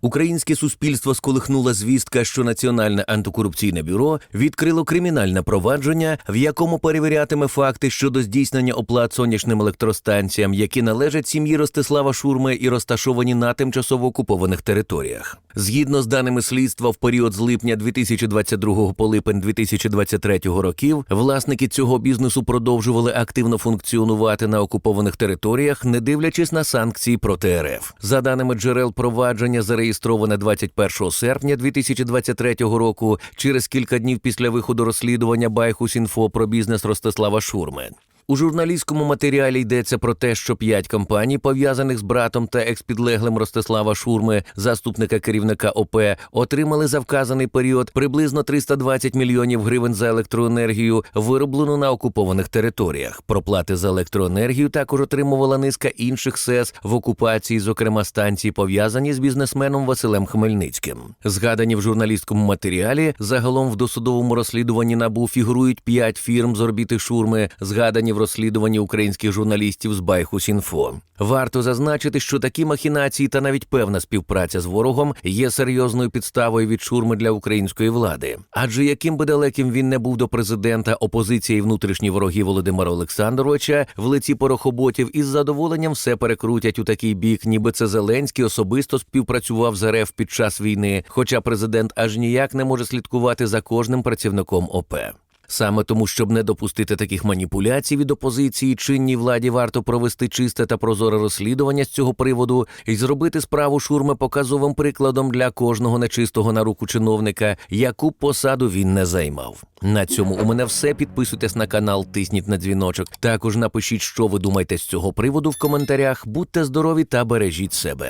Українське суспільство сколихнула звістка, що Національне антикорупційне бюро відкрило кримінальне провадження, в якому перевірятиме факти щодо здійснення оплат сонячним електростанціям, які належать сім'ї Ростислава Шурми і розташовані на тимчасово окупованих територіях. Згідно з даними слідства, в період з липня 2022 по липень 2023 років власники цього бізнесу продовжували активно функціонувати на окупованих територіях, не дивлячись на санкції проти РФ. За даними джерел провадження, зареєстроване 21 серпня 2023 року, через кілька днів після виходу розслідування Байхус.Інфо про бізнес Ростислава Шурми. У журналістському матеріалі йдеться про те, що п'ять компаній, пов'язаних з братом та експідлеглим Ростислава Шурми, заступника керівника ОП, отримали за вказаний період приблизно 320 мільйонів гривень за електроенергію, вироблену на окупованих територіях. Проплати за електроенергію також отримувала низка інших СЕС в окупації, зокрема станції, пов'язані з бізнесменом Василем Хмельницьким. Згадані в журналістському матеріалі загалом в досудовому розслідуванні набу фігурують п'ять фірм з орбіти Шурми, згадані в розслідуванні українських журналістів з Байхус.Інфо. Варто зазначити, що такі махінації та навіть певна співпраця з ворогом є серйозною підставою від шурми для української влади. Адже яким би далеким він не був до президента, опозиція і внутрішні вороги Володимира Олександровича в лиці порохоботів із задоволенням все перекрутять у такий бік, ніби це Зеленський особисто співпрацював з РФ під час війни, хоча президент аж ніяк не може слідкувати за кожним працівником ОП. Саме тому, щоб не допустити таких маніпуляцій від опозиції, чинній владі варто провести чисте та прозоре розслідування з цього приводу і зробити справу шурми показовим прикладом для кожного нечистого на руку чиновника, яку посаду він не займав. На цьому у мене все. Підписуйтесь на канал, тисніть на дзвіночок. Також напишіть, що ви думаєте з цього приводу в коментарях. Будьте здорові та бережіть себе.